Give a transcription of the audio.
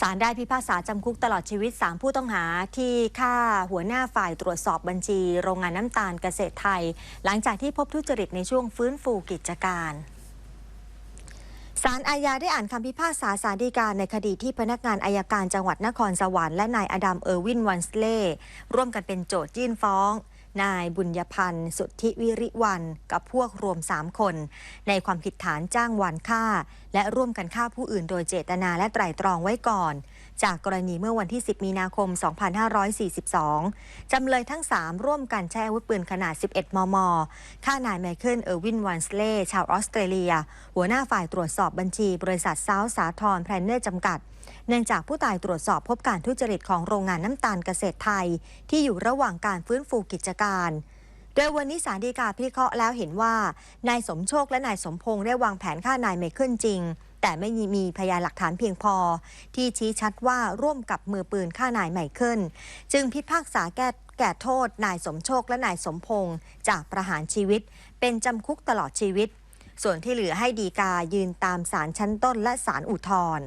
ศาลได้พิพากษาจำคุกตลอดชีวิต 3 ผู้ต้องหาที่ฆ่าหัวหน้าฝ่ายตรวจสอบบัญชี โรงงานน้ำตาลเกษตรไทย หลังจากที่พบทุจริตในช่วงฟื้นฟูกิจการศาลอาญาได้อ่านคำพิพากษาสารดีกาในคดีที่พนักงานอายการจังหวัดนครสวรรค์และนายอดัมเออร์วินวันสเล่ร่วมกันเป็นโจทยื่นฟ้อง นายบุญญพันธ์ สุทธิวิริวัน กับพวกรวม 3 คน ในความผิดฐานจ้างวานฆ่า และร่วมกันฆ่าผู้อื่นโดยเจตนาและไตร่ตรองไว้ก่อน จากกรณีเมื่อวันที่ 10 มีนาคม 2542 จำเลยทั้ง 3 ร่วมกันใช้อาวุธปืนขนาด 11 มม ฆ่านายไมเคิล เออร์วิน วันสเล่ ชาวออสเตรเลีย หัวหน้าฝ่ายตรวจสอบบัญชีบริษัทซาวสาทรแพลนเนอร์จำกัด เนื่องจากผู้ตายตรวจสอบพบการทุจริตของโรงงานน้ำตาลเกษตรไทย ที่อยู่ระหว่างการฟื้นฟูกิจการ โดยวันนี้ศาลฎีกาพิเคราะห์แล้วเห็นว่า นายสมโชคและนายสมพงษ์ได้วางแผนฆ่านายไมเคิลจริง แต่ไม่มีพยานหลักฐานเพียงพอ ที่ชี้ชัดว่าร่วมกับมือปืนฆ่านายไมเคิลจึงพิพากษาแก้แก่โทษนายสมโชคและนายสมพงษ์จากประหารชีวิต เป็นจำคุกตลอดชีวิต ส่วนที่เหลือให้ดีกายืนตามศาลชั้นต้นและศาลอุทธรณ์